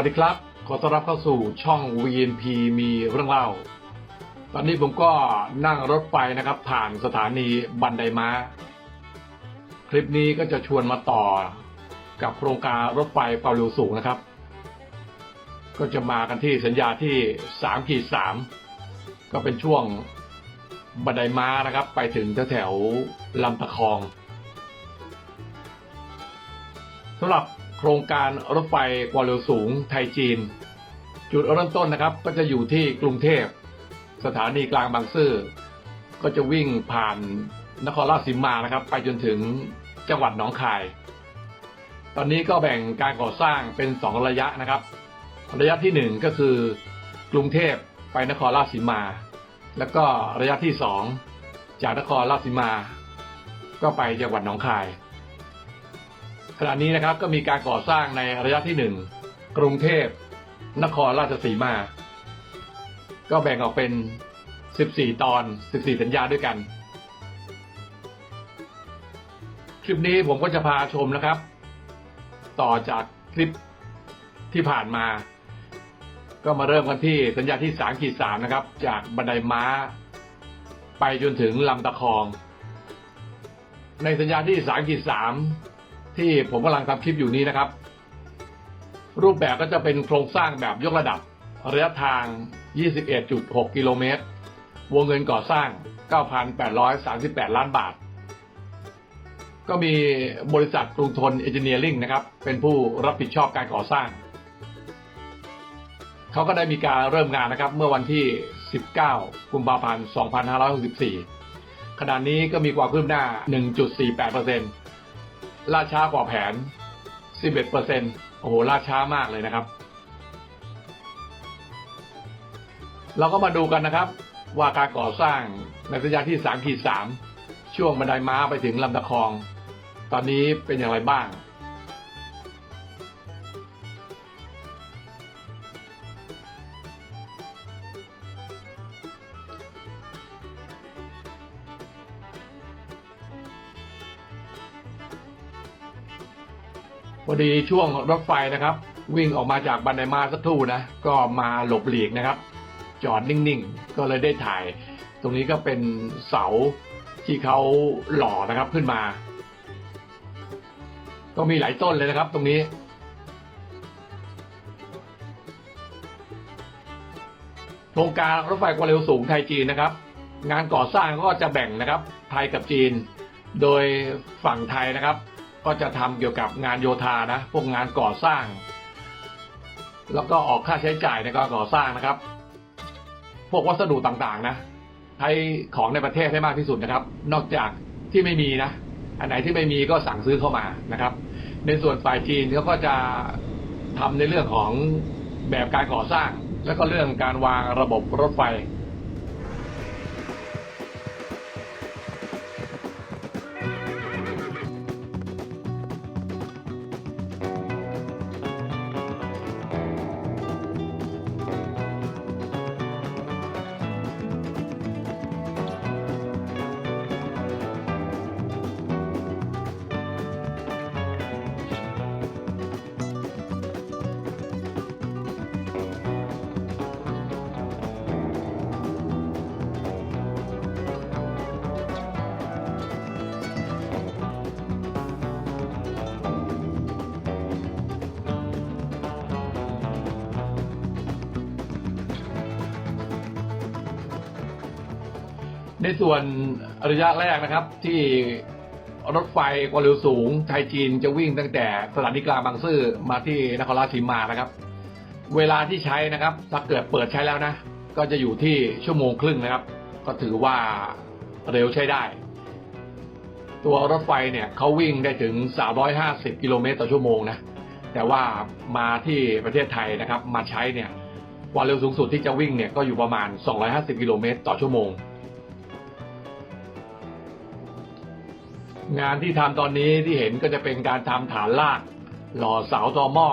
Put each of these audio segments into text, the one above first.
สวัสดีครับ ขอต้อนรับเข้าสู่ช่อง VNP มีเรื่องเล่า ตอนนี้ผมก็นั่งรถไฟนะครับ ผ่านสถานีบันไดม้า คลิปนี้ก็จะชวนมาต่อกับโครงการรถไฟความเร็วสูงนะครับ ก็จะมากันที่สัญญาที่3ขีด3ก็เป็นช่วงบันไดม้านะครับ ไปถึงแถวๆลำตะคองสำหรับ โครงการรถไฟความเร็วสูงไทยจีน จุดเริ่มต้นนะครับก็จะอยู่ที่กรุงเทพ สถานีกลางบางซื่อ ก็จะวิ่งผ่านนครราชสีมานะครับ ไปจนถึงจังหวัดหนองคาย ตอนนี้ก็แบ่งการก่อสร้างเป็นสองระยะนะครับ ระยะที่หนึ่งก็คือกรุงเทพไปนครราชสีมา แล้วก็ระยะที่สองจากนครราชสีมา ก็ไปจังหวัดหนองคาย ขณะนี้นะครับก็มีการก่อสร้างในระยะที่หนึ่งกรุงเทพ นครราชสีมา ก็แบ่งออกเป็น 14 ตอน 14 สัญญาด้วยกัน คลิปนี้ผมก็จะพาชมนะครับ ต่อจากคลิปที่ผ่านมา ก็มาเริ่มกันที่สัญญาที่3ขีด3นะครับ จากบันไดม้า ไปจนถึงลำตะคอง ในสัญญาที่3ขีด3 ที่ผมกำลังทำคลิปอยู่นี้นะครับ รูปแบบก็จะเป็นโครงสร้างแบบยกระดับ ระยะทาง 21.6 กิโลเมตร วงเงินก่อสร้าง 9,838 ล้านบาท ก็มีบริษัทกรุงทนเอนจิเนียริงนะครับ เป็นผู้รับผิดชอบการก่อสร้าง เขาก็ได้มีการเริ่มงานนะครับ เมื่อวันที่ 19 กุมภาพันธ์ 2564ขณะนี้ก็มีความคืบหน้า 1.48% ล่าช้ากว่าแผน 11%โอ้โหล่าช้ามากเลยนะครับ เราก็มาดูกันนะครับ ว่าการก่อสร้างในสัญญาที่3ขีด3ช่วงบันไดม้าไปถึงลำตะคอง ตอนนี้เป็นอย่างไรบ้าง พอดีช่วงรถไฟนะครับ วิ่งออกมาจากบันไดมาสักครู่นะ ก็มาหลบหลีกนะครับ จอดนิ่งๆ ก็เลยได้ถ่าย ตรงนี้ก็เป็นเสาที่เขาหล่อนะครับขึ้นมา ก็มีหลายต้นเลยนะครับ ตรงนี้โครงการรถไฟความเร็วสูงไทยจีนนะครับ งานก่อสร้างก็จะแบ่งนะครับ ไทยกับจีน โดยฝั่งไทยนะครับ ก็จะทำเกี่ยวกับงานโยธานะพวกงานก่อสร้าง แล้วก็ออกค่าใช้จ่ายในการก่อสร้างนะครับ พวกวัสดุต่างๆนะใช้ของในประเทศให้มากที่สุดนะครับ นอกจากที่ไม่มีนะ อันไหนที่ไม่มีก็สั่งซื้อเข้ามานะครับ ในส่วนฝ่ายจีนเขาก็จะทำในเรื่องของแบบการก่อสร้าง แล้วก็เรื่องการวางระบบรถไฟ ในส่วนระยะแรกนะครับที่รถไฟความเร็วสูงไทยจีนจะวิ่งตั้งแต่สถานีกลางบางซื่อมาที่นครราชสีมานะครับ เวลาที่ใช้นะครับถ้าเกิดเปิดใช้แล้วนะ ก็จะอยู่ที่ชั่วโมงครึ่งนะครับ ก็ถือว่าเร็วใช้ได้ ตัวรถไฟเนี่ยเขาวิ่งได้ถึง 350 กิโลเมตรต่อชั่วโมงนะแต่ว่ามาที่ประเทศไทยนะครับ มาใช้เนี่ยความเร็วสูงสุดที่จะวิ่งเนี่ยก็อยู่ประมาณ 250 กิโลเมตรต่อชั่วโมง งานที่ทำตอนนี้ที่เห็นก็จะเป็นการทำฐานลาก หล่อเสาตอหม้อ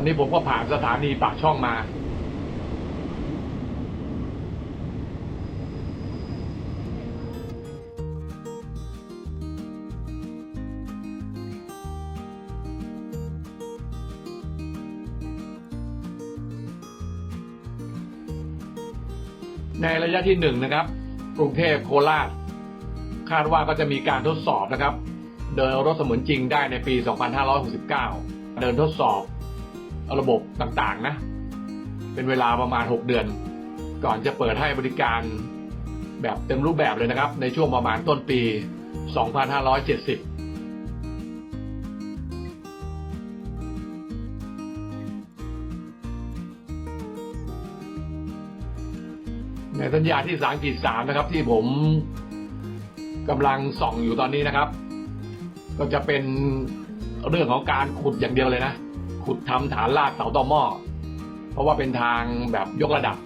อนนี้ผมก็ผ่านสถานีปากช่องมาในระยะที่หนึ่งนะครับ กรุงเทพโคราช คาดว่าก็จะมีการทดสอบนะครับ เดินรถเสมือนจริงได้ในปี 2569 เดินทดสอบ ระบบต่างๆนะ เป็นเวลาประมาณ 6 เดือน ก่อนจะเปิดให้บริการแบบเต็มรูปแบบเลยนะครับ ในช่วงประมาณต้นปี 2570ในสัญญาที่สามกีดสามนะครับที่ผมกำลังส่องอยู่ตอนนี้นะครับ ก็จะเป็นเรื่องของการขุดอย่างเดียวเลยนะ ขุดทำฐานลากเสาต่อหม้อเพราะว่าเป็นทางแบบยกระดับ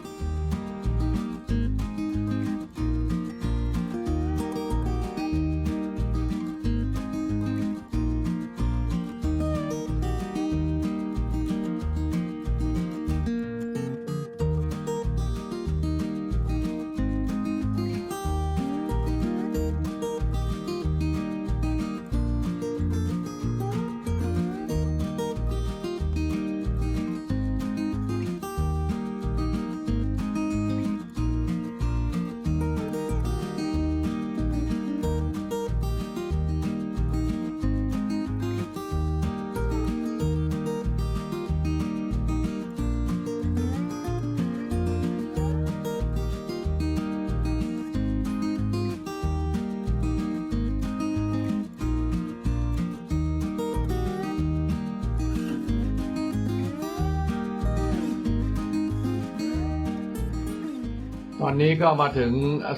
ตอนนี้ก็มาถึง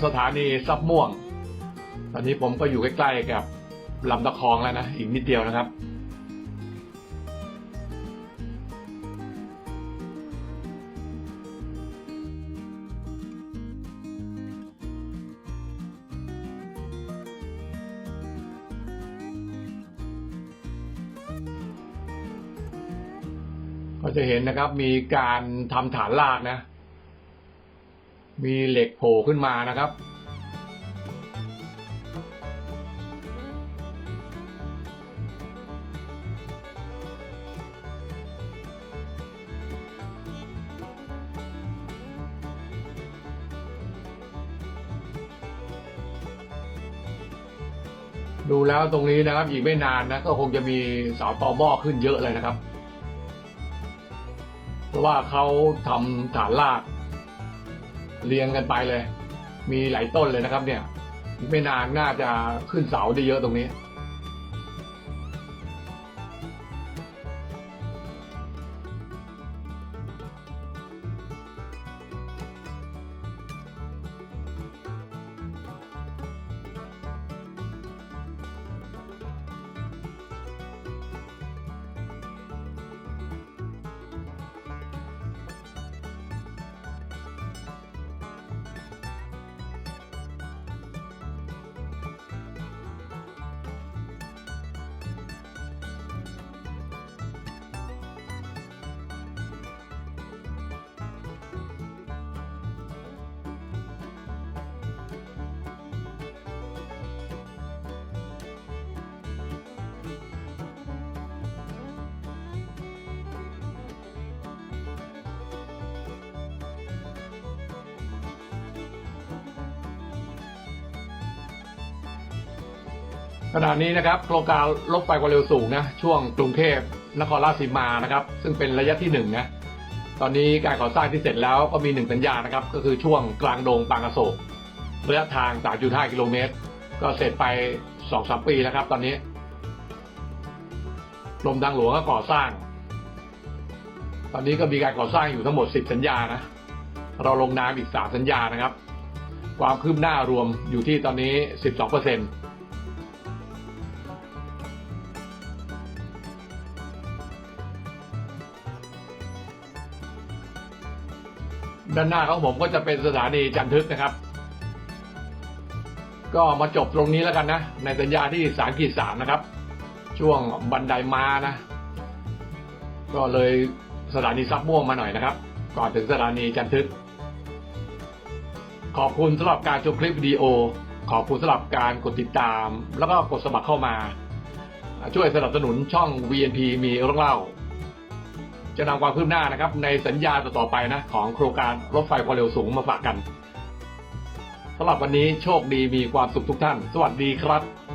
สถานีซับม่วง ตอนนี้ผมก็อยู่ใกล้ๆกับลำตะคองแล้วนะ อีกนิดเดียวนะครับ ก็จะเห็นนะครับมีการทำฐานลากนะ มีเหล็กโผล่ขึ้นมานะครับ ดูแล้วตรงนี้นะครับอีกไม่นานนะก็คงจะมีเสาตอหม้อขึ้นเยอะเลยนะครับ เพราะว่าเขาทำฐานลาก เรียงกันไปเลย มีหลายต้นเลยนะครับ เนี่ย ไม่นานน่าจะขึ้นเสาได้เยอะตรงนี้ ขณะนี้นะครับโครงการรถไฟความเร็วสูงนะช่วงกรุงเทพนครราชสีมานะครับ ซึ่งเป็นระยะที่หนึ่งนะตอนนี้การก่อสร้างที่เสร็จแล้วก็มีหนึ่งสัญญานะครับ ก็คือช่วงกลางดงบางกระโศกระยะทาง 3.5 กิโลเมตร ก็เสร็จไป 2-3 ปีแล้วครับ ตอนนี้กรมทางหลวงก็ก่อสร้าง ตอนนี้ก็มีการก่อสร้างอยู่ทั้งหมด 10 สัญญานะ เราลงนามอีก 3 สัญญานะครับ ความคืบหน้ารวมอยู่ที่ตอนนี้ 12เปอร์เซ็นต์ ด้านหน้าของผมก็จะเป็นสถานีจันทึกนะครับ ก็มาจบตรงนี้แล้วกันนะ ในสัญญาที่สามขีดสามนะครับ ช่วงบันไดมานะ ก็เลยสถานีซับม่วงมาหน่อยนะครับ ก่อนถึงสถานีจันทึก ขอบคุณสำหรับการชมคลิปวิดีโอ ขอบคุณสำหรับการกดติดตาม แล้วก็กดสมัครเข้ามา ช่วยสนับสนุนช่อง VNP มีเรื่องเล่า จะนำความคืบหน้านะครับ ในสัญญาต่อๆไปนะของโครงการรถไฟความเร็วสูงมาฝากกันสำหรับวันนี้โชคดีมีความสุขทุกท่าน สวัสดีครับ